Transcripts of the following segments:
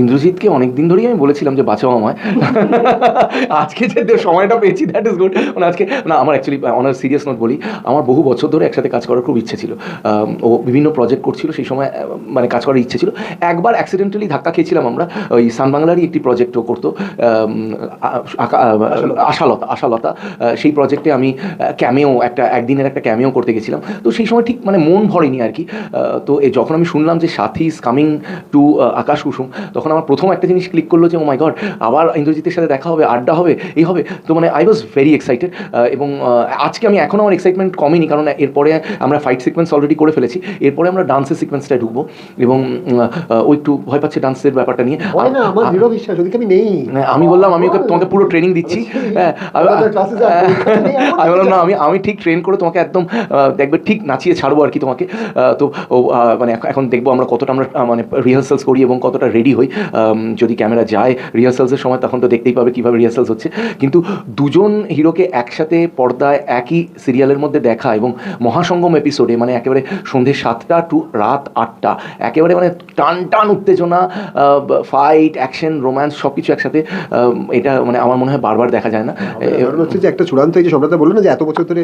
ইন্দ্রজিৎকে অনেকদিন ধরেই আমি বলেছিলাম যে বাঁচাও আমায়। আজকে যে সময়টা পেয়েছি দ্যাট ইজ গুড মানে আজকে না আমার অ্যাকচুয়ালি অনার সিরিয়াস নোট বলি আমার বহু বছর ধরে একসাথে কাজ করার খুব ইচ্ছে ছিল। ও বিভিন্ন প্রজেক্ট করছিল সেই সময় মানে কাজ করার ইচ্ছে ছিল। একবার অ্যাক্সিডেন্টালি ধাক্কা খেয়েছিলাম আমরা ওই সান বাংলারই একটি প্রজেক্টও করতো আশালতা। আশালতা সেই প্রজেক্টে আমি ক্যামেও একটা একদিনের একটা ক্যামেও করতে গেছিলাম। তো সেই সময় ঠিক মানে মন ভরেনি আর কি। তো যখন আমি শুনলাম যে Sathi is coming to Akash Kusum তখন আমার প্রথম একটা জিনিস ক্লিক করল যে ও মাই গড আবার ইন্দ্রজিতের সাথে দেখা হবে আড্ডা হবে এই হবে। তো মানে আই ওয়াজ ভেরি এক্সাইটেড এবং আজকে আমি এখনও আমার এক্সাইটমেন্ট কমেনি কারণ এরপরে আমরা ফাইট সিকোয়েন্স অলরেডি করে ফেলেছি। এরপরে আমরা ডান্সের সিকোয়েন্সটায় ঢুকবো এবং ও একটু ভয় পাচ্ছে ডান্সের ব্যাপারটা নিয়ে। হয় আমি নেই। হ্যাঁ, আমি বললাম আমি ওকে তোমাকে পুরো ট্রেনিং দিচ্ছি। হ্যাঁ আমি- পরীক্ষা নেই, আমার আমি বললাম না আমি আমি ঠিক ট্রেন করে তোমাকে একদম দেখবে ঠিক নাচিয়ে ছাড়বো আর কি তোমাকে। তো ও মানে এখন- দেখব আমরা কতটা আমরা মানে রিহার্সালস করি এবং কতটা রেডি হই। যদি ক্যামেরা যায় রিহার্সালসের সময় তখন তো দেখতেই পাবে কীভাবে রিহার্সালস হচ্ছে। কিন্তু দুজন হিরোকে একসাথে পর্দায় একই সিরিয়ালের মধ্যে দেখা এবং মহাসঙ্গম এপিসোডে মানে একেবারে সন্ধ্যে সাতটা টু রাত আটটা একেবারে মানে টান টান উত্তেজনা ফাইট অ্যাকশন রোম্যান্স সব কিছু একসাথে এটা মানে আমার মনে হয় বারবার দেখা যায় না। হচ্ছে যে একটা চূড়ান্ত এই যে সম্রাট বলল না যে এত বছর ধরে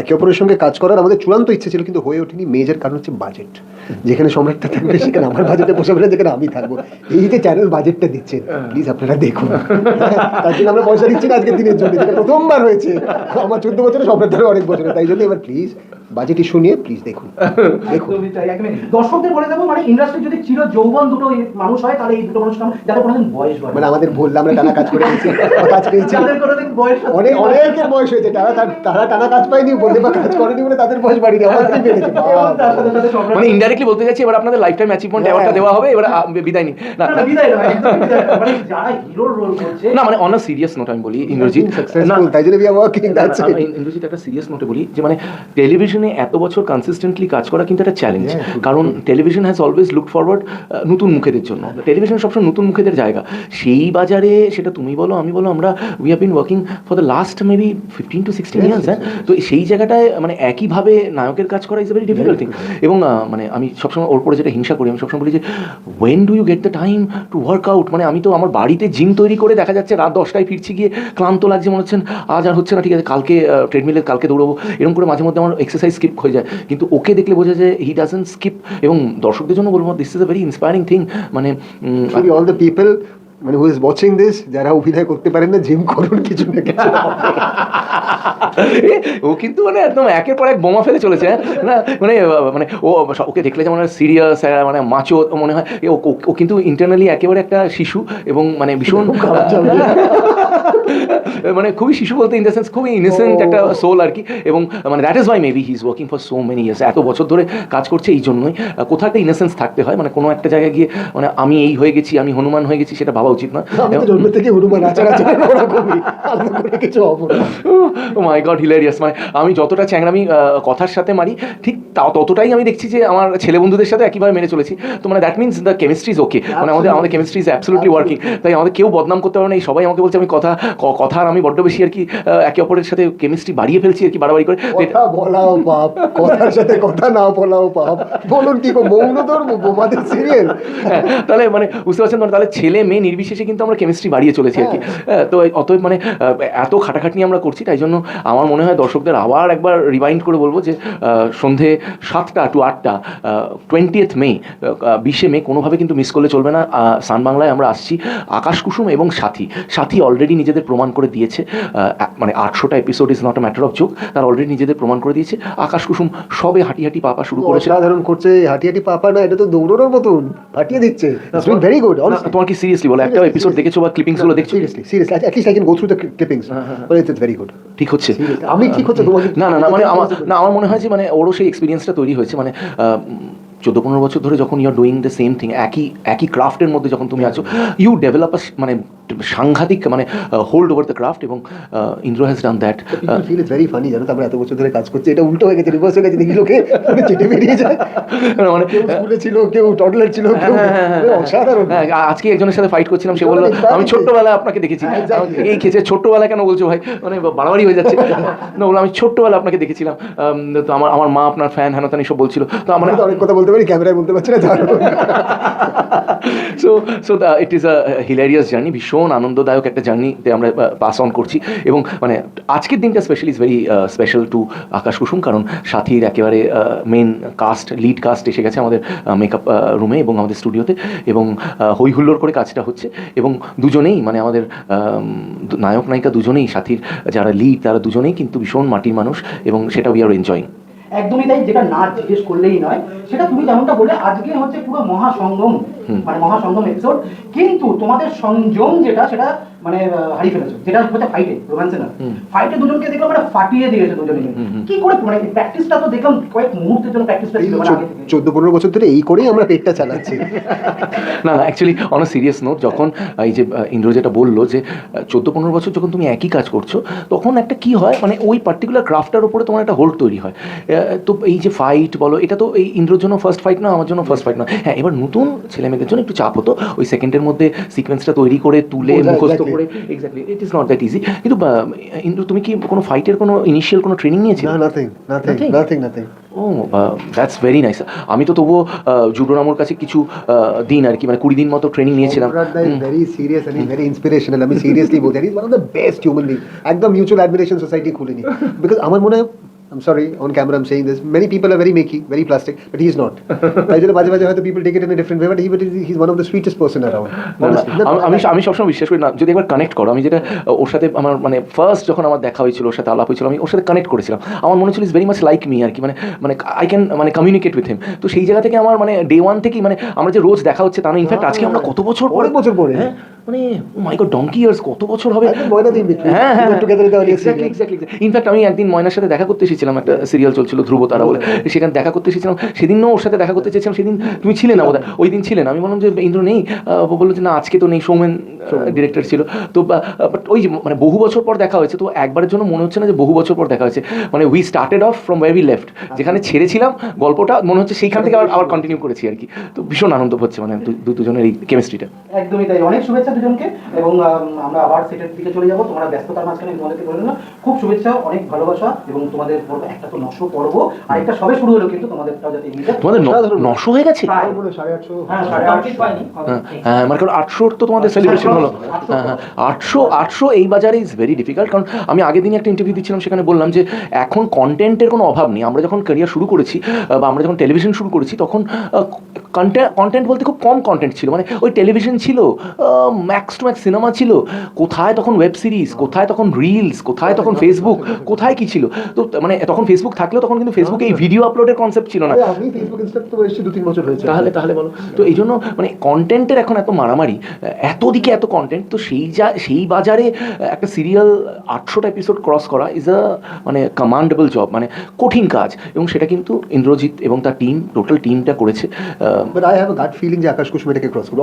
একে অপরের সঙ্গে কাজ করার আমাদের চূড়ান্ত ইচ্ছে ছিল কিন্তু হয়ে ওঠেনি। মেজর কারণ হচ্ছে বাজেট যেখানে সম্রাটটা থাকবে সেখানে আমার বাজেটে বসে না যেখানে আমি থাকব। এই যে চ্যানেল বাজেটটা দিচ্ছেন। প্লিজ আপনারা দেখুন। তার জন্য আমরা পয়সা দিচ্ছি না আজকের দিনের জন্য যেটা প্রথমবার হয়েছে। আমার চোদ্দ বছরে সম্রাট ধরে অনেক বছরে তাই জন্য এবার প্লিজ বাজেট ইস্যু নিয়ে প্লিজ দেখুন। দেখুন। দর্শকদের বলে দেবো মানে ইন্ডাস্ট্রি যদি চির যৌবন দুটো মানুষ হয় তাহলে এই দুটো মানুষ যাদের কোনোদিন বয়স হয় মানে আমাদের বললে আমরা টানা কাজ করে গেছি কাজ পেয়েছি। যাদের কোনোদিন বয়স হয়- অনেক অনেকের বয়স হয়েছে তারা তারা- টানা কাজ পায়নি বলতে বা কাজ করেনি বলে তাদের বয়স সাথে সম্রাট- মানে ইনডাইরেক্টলি বলতে চাইছি এবার আপনাদের লাইফ টাইম অ্যাচিভমেন্ট হ্যাঁ। অ্যাওয়ার্ডটা দেওয়া হবে এবার বিদায় নি না না। মানে না মানে অন সিরিয়াস নোট আমি বলি ইন্দ্রজিৎ ইন্দ্রজিৎ একটা সিরিয়াস নোটে বলি যে মানে টেলিভিশনে এত বছর কনসিস্টেন্টলি কাজ করা কিন্তু একটা চ্যালেঞ্জ কারণ television has always look forward নতুন মুখেদের জন্য। টেলিভিশন সবসময় নতুন মুখেদের জায়গা। সেই বাজারে সেটা তুমি বলো আমি বলো আমরা we have been working for the last maybe fifteen to sixteen years হ্যাঁ? তো সেই জায়গাটায় মানে একইভাবে নায়কের কাজ করা ইজ ভেরি ডিফিকাল্ট থিং এবং মানে আমি সবসময় ওর পরে যেটা হিংসা করি আমি সবসময় বলি যে when do you get the time to work out মানে আমি তো আমার বাড়িতে জিম তৈরি করে দেখা যাচ্ছে রাত দশটায় ফিরছি গিয়ে ক্লান্ত লাগছে, মনে হচ্ছেন, আজ আর হচ্ছে না, ঠিক আছে, কালকে ট্রেডমিলে কালকে দৌড়বো, এরকম করে মাঝে মধ্যে আমার এক্সারসাইজ স্কিপ হয়ে যায়। কিন্তু ওকে দেখলে বোঝা যায় হি ডাজেন্ট স্কিপ এবং দর্শকদের জন্য বলব this is a very inspiring thing মানে অল দ্য পিপল মানে হু ইজ ওয়াচিং দিস যারা অভিনয় করতে পারেন না জিম করুন কিছু না কিছু। ও কিন্তু মানে একদম একের পর এক বোমা ফেলে চলেছে হ্যাঁ? না মানে মানে ও ওকে দেখলে যেমন সিরিয়াস মানে মাচো মনে হয়। ও কিন্তু ইন্টারনালি একেবারে একটা শিশু এবং মানে ভীষণ মানে খুবই শিশু বলতে ইন দ্য সেন্স খুবই ইনোসেন্ট একটা সোল আর কি। এবং মানে that is why maybe he is working for so many years এত বছর ধরে কাজ করছে এই জন্যই। কোথাও একটা ইনোসেন্স থাকতে হয়। মানে কোনো একটা জায়গায় গিয়ে মানে আমি এই হয়ে গেছি আমি হনুমান হয়ে গেছি সেটা ভাবা উচিত না। জন্ম থেকে হনুমান আচার কিছু মাই গড হিলেরিয়াস মানে আমি যতটা চ্যাংরামি কথার সাথে মারি ঠিক ততটাই আমি দেখছি যে আমার ছেলে বন্ধুদের সাথে একইভাবে মেনে চলেছি। তো মানে that means the chemistry is okay মানে আমাদের আমাদের কেমিস্ট্রি ইজ অ্যাবসলুটলি ওয়ার্কিং তাই আমাদের কেউ বদনাম করতে পারবে না। এই সবাই আমাকে বলছে আমি কথা ক- কথা আমি বড্ড বেশি আর কি একে অপরের সাথে কেমিস্ট্রি বাড়িয়ে ফেলছি আর কি বাড়াবাড়ি করে। কথা বলাও পাপ কথার সাথে কথা না বলাও পাপ। বলুন কি মৌন ধর্ম বোমাদের সিরিয়াল হ্যাঁ, তাহলে মানে বুঝতে পারছেন মানে তাহলে ছেলে মেয়ে নির্বিশেষে কিন্তু আমরা কেমিস্ট্রি বাড়িয়ে চলেছি আর কি। হ্যাঁ, তো অতএব মানে এত খাটাখাটনি আমরা করছি তাই জন্য আমার মনে হয় দর্শকদের আবার একবার রিমাইন্ড করে বলব যে সন্ধে সাতটা টু আটটা টোয়েন্টিয়েথ মে বিশে মে কোনোভাবে কিন্তু মিস করলে চলবে না। সান বাংলায় আমরা আসছি আকাশ কুসুম এবং সাথী। সাথী অলরেডি নিজেদের প্রমাণ করে দিয়েছে মানে আটশোটা episode is not a matter of joke তারা অলরেডি নিজেদের প্রমাণ করে দিয়েছে আকাশ কুসুম সবে হাঁটি হাঁটি পাপা শুরু করেছে। অসাধারণ করছে হাঁটি হাঁটি পাপা না এটা তো দৌড়ানোর মতন ফাটিয়ে দিচ্ছে ভেরি গুড তোমার কি সিরিয়াসলি বলো? একটা এপিসোড. দেখেছ বা ক্লিপিংসগুলো দেখছ? Seriously seriously but it's very good ঠিক হচ্ছে। আমি ঠিক হচ্ছে তোমাকে না না না মানে আমার না আমার মনে হয় যে মানে ওরও সেই এক্সপিরিয়েন্সটা তৈরি হয়েছে মানে চোদ্দ পনেরো বছর ধরে যখন you are doing the same thing একই একই ক্রাফটের মধ্যে যখন তুমি আছো ইউ ডেভেলপ মানে সাংঘাতিক মানে হোল্ড ওভার দ্য ক্রাফট এবং Indra has done that feel it's very funny জানো তো আমরা এত বছর ধরে কাজ করছি এটা উল্টো হয়ে গেছে রিভার্স হয়ে গেছে দেখি লোকে চেটে বেরিয়ে যায়। মানে কেউ স্কুলে ছিল কেউ টডলার ছিল কেউ অসাধারণ। হ্যাঁ, আজকে একজনের সাথে ফাইট করছিলাম সে বলল আমি ছোট্টবেলায় আপনাকে দেখেছি। হ্যাঁ, এই খেছে ছোট্টবেলায় কেন বলছো ভাই? মানে বাড়াবাড়ি হয়ে যাচ্ছে। না বললাম আমি ছোট্টবেলায় আপনাকে দেখেছিলাম। তো আমার আমার মা আপনার ফ্যান হ্যান ত্যান এসব বলছিল। তো আমার তো অনেক কথা বলতে পারি ক্যামেরায় বলতে পারছি না so so it is a hilarious journey ভীষণ আনন্দদায়ক একটা জার্নিতে আমরা পাস অন করছি। এবং মানে আজকের দিনটা specially is very special to Akash Kusum. কারণ সাথীর একেবারে মেন কাস্ট লিড কাস্ট এসে গেছে আমাদের মেকআপ রুমে এবং আমাদের স্টুডিওতে এবং হই হুল্লোড় করে কাজটা হচ্ছে। এবং দুজনেই মানে আমাদের নায়ক, নায়িকা দুজনেই, সাথীর যারা লিড তারা দুজনেই কিন্তু ভীষণ মাটির মানুষ এবং সেটা উই আর এনজয়িং একদমই তাই, যেটা না জিজ্ঞেস করলেই নয়, সেটা তুমি যেমনটা বললে, আজকে হচ্ছে পুরো মহাসঙ্গম মানে মহাসঙ্গম এপিসোড কিন্তু তোমাদের সংযম যেটা সেটা মানে হারিয়ে ফেলেছো। যেটা হচ্ছে ফাইটে রোম্যান্সে না। ফাইটে দুজনকে দেখলাম মানে ফাটিয়ে দিয়েছে দুজনে কি করে মানে প্র্যাকটিসটা তো দেখলাম কয়েক মুহূর্তের জন্য প্র্যাকটিসটা ছিল মানে আগে থেকে। চোদ্দ পনেরো বছর ধরে এই করেই আমরা পেটটা চালাচ্ছি। না না অ্যাকচুয়ালি অন সিরিয়াস নোট যখন এই যে ইন্দ্র যেটা বলল যে চোদ্দ পনেরো বছর যখন তুমি একই কাজ করছ তখন একটা কি হয় মানে ওই পার্টিকুলার ক্রাফটার উপরে তোমার একটা হোল্ড তৈরি হয়। আহ, তো এই যে ফাইট বলো এটা তো এই ইন্দ্রর জন্য ফার্স্ট ফাইট না আমার জন্য ফার্স্ট ফাইট না। হ্যাঁ এবার নতুন ছেলে মেয়েদের জন্য একটু চাপ হতো। ওই সেকেন্ডের মধ্যে সিকোয়েন্সটা তৈরি করে তুলে মুখস্থ করে exactly it is not that easy কিন্তু ইন্দ্র তুমি কি কোনো ফাইটের কোনো ইনিশিয়াল কোনো ট্রেনিং নিয়েছিলে? না nothing nothing nothing nothing oh that's very nice আমি তো তবুও জুডোর আমার কাছে কিছু দিন আর কি মানে কুড়ি দিন মতো ট্রেনিং নিয়েছিলাম। Very serious and very inspirational আমি সিরিয়াসলি বলছি is one of the best human being একদম মিউচুয়াল অ্যাডমিরেশন সোসাইটি খুলিনি। বিকজ আমার মনে হয় I'm sorry, on camera I'm saying this. Many people are very makey, very plastic, but he is not. তাই জন্য মাঝে মাঝে হয়তো people take it in a different way, but he, but he's one of the sweetest person around. আমি- আমি সবসময় বিশ্বাস করি না যদি একবার কানেক্ট করো আমি যেটা ওর সাথে আমার মানে ফার্স্ট যখন আমার দেখা হয়েছিল ওর সাথে আলাপ হয়েছিল আমি ওর সাথে কানেক্ট করেছিলাম আমার মনে হচ্ছিল is very much like me আর কি মানে মানে আই ক্যান মানে কমিউনিকেট উইথ হিম তো সেই জায়গা থেকে আমার মানে ডে ওয়ান থেকেই মানে আমরা যে রোজ দেখা হচ্ছে তা না ইনফ্যাক্ট আজকে আমরা কত বছর পরে বছর পরে। হ্যাঁ মানে মাই গড ডঙ্কি ইয়ার্স কত বছর হবে? ময়না দিন হ্যাঁ হ্যাঁ ইনফ্যাক্ট আমি একদিন ময়নার সাথে দেখা করতে এসেছিলাম একটা সিরিয়াল চলছিল ধ্রুব তারা বলে। সেখানে দেখা করতে এসেছিলাম। সেদিনও ওর সাথে দেখা করতে চেয়েছিলাম সেদিন তুমি ছিলে না বোধহয়। ওই দিন ছিলেন আমি বললাম যে ইন্দ্র নেই। ও বলল যে না আজকে তো নেই সৌমেন ডিরেক্টর ছিল। তো বাট ওই মানে বহু বছর পর দেখা হয়েছে তো একবারের জন্য মনে হচ্ছে না যে বহু বছর পর দেখা হয়েছে। মানে we started off from where we left যেখানে ছেড়েছিলাম গল্পটা মনে হচ্ছে সেইখান থেকে আবার আবার কন্টিনিউ করেছি আর কি। তো ভীষণ আনন্দ হচ্ছে মানে দুজনের এই কেমিস্ট্রিটা একদমই তাই। অনেক শুভেচ্ছা দুজনকে এবং আমরা আবার সেটের দিকে চলে যাব। তোমরা ব্যস্ততার মাঝখানে তোমাদেরকে বলে দিলাম খুব শুভেচ্ছা অনেক ভালোবাসা এবং তোমাদের পর্ব একটা তো নশো পর্ব আরেকটা সবে শুরু হলো কিন্তু তোমাদেরটাও যাতে তোমাদের নশো হয়ে গেছে? মনে হয় হ্যাঁ হ্যাঁ, হ্যাঁ মানে কারণ আটশোর তো তোমাদের সেলিব্রেশন হলো। আটশো হ্যাঁ হ্যাঁ আটশো আটশো এই বাজারে ইজ ভেরি ডিফিকাল্ট কারণ আমি আগের দিন একটা ইন্টারভিউ দিচ্ছিলাম সেখানে বললাম যে এখন কন্টেন্টের কোনো অভাব নেই। আমরা যখন ক্যারিয়ার শুরু করেছি বা আমরা যখন টেলিভিশন শুরু করেছি তখন কন্টেন্ট কন্টেন্ট বলতে খুব কম কন্টেন্ট ছিল। মানে ওই টেলিভিশন ছিল ম্যাক্স টু ম্যাক্স সিনেমা ছিল? কোথায় তখন ওয়েব সিরিজ কোথায় তখন রিলস কোথায় তখন ফেসবুক কোথায় কি ছিল? তো মানে তখন ফেসবুক থাকলেও তখন কিন্তু ফেসবুকে এই ভিডিও আপলোডের কনসেপ্ট ছিল না। আমি ফেসবুক ইনস্টা এসেছি দু তিন বছর হয়েছে। তাহলে তাহলে বলো। তো এই জন্য মানে কন্টেন্টের এখন এত মারামারি এত দিকে এত কন্টেন্ট তো সেই যা সেই বাজারে একটা সিরিয়াল আটশোটা এপিসোড ক্রস করা ইজ আ মানে কমান্ডেবল জব মানে কঠিন কাজ। এবং সেটা কিন্তু ইন্দ্রজিৎ এবং তার টিম টোটাল টিমটা করেছে gut যে আকাশ কুসুম এটাকে ক্রস করবে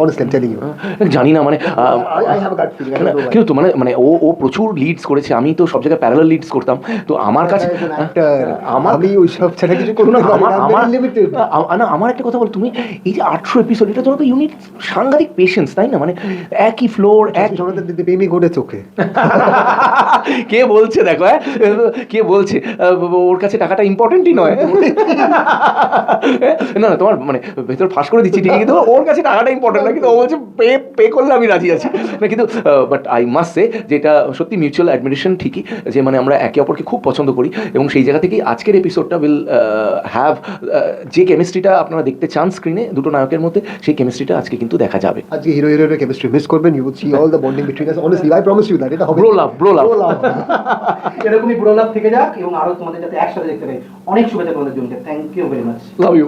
জানি না মানে why. কিন্তু মানে মানে ও ও প্রচুর লিডস করেছে আমি তো সব জায়গায় প্যারালাল লিডস করতাম। তো আমার কাছে actor, আমার আমি ওই সব ছাড়া কিছু করতে না, আমার না আমার না আমার একটা কথা বল তুমি এই যে আটশো এপিসোড এটা জন্য তো ইউনিট সাংঘাতিক পেশেন্স তাই না? মানে একই ফ্লোর এক প্রেমী ঘটে চোখে। কে বলছে দেখো হ্যাঁ? কে বলছে? ওর কাছে টাকাটা ইম্পর্টেন্টই নয়। না না তোমার মানে ভেতর ফাঁস করে দিচ্ছি ঠিকই কিন্তু ওর কাছে টাকাটা ইম্পর্টেন্ট না কিন্তু ও বলছে পে পে করলে আমি রাজি আছি। না কিন্তু বাট আই মাস্ট সে যেটা সত্যি মিউচুয়াল অ্যাডমিরেশন ঠিকই যে মানে আমরা একে অপরকে খুব পছন্দ করি এবং সেই জায়গা থেকেই আজকের এপিসোডটা উইল হ্যাভ যে কেমিস্ট্রিটা আপনারা দেখতে চান স্ক্রিনে দুটো নায়কের মধ্যে সেই কেমিস্ট্রিটা আজকে কিন্তু দেখা যাবে। আজকে হিরো হিরোইনের কেমিস্ট্রি মিস করবেন you would see all the bonding between us honestly I promise you that এটা হবে Bro love, bro love. এরকমই বুড়ো লাভ থেকে যাক এবং আরও তোমাদের যাতে একসাথে দেখতে পাই। অনেক শুভেচ্ছা তোমাদের জন্য। Thank you very much love you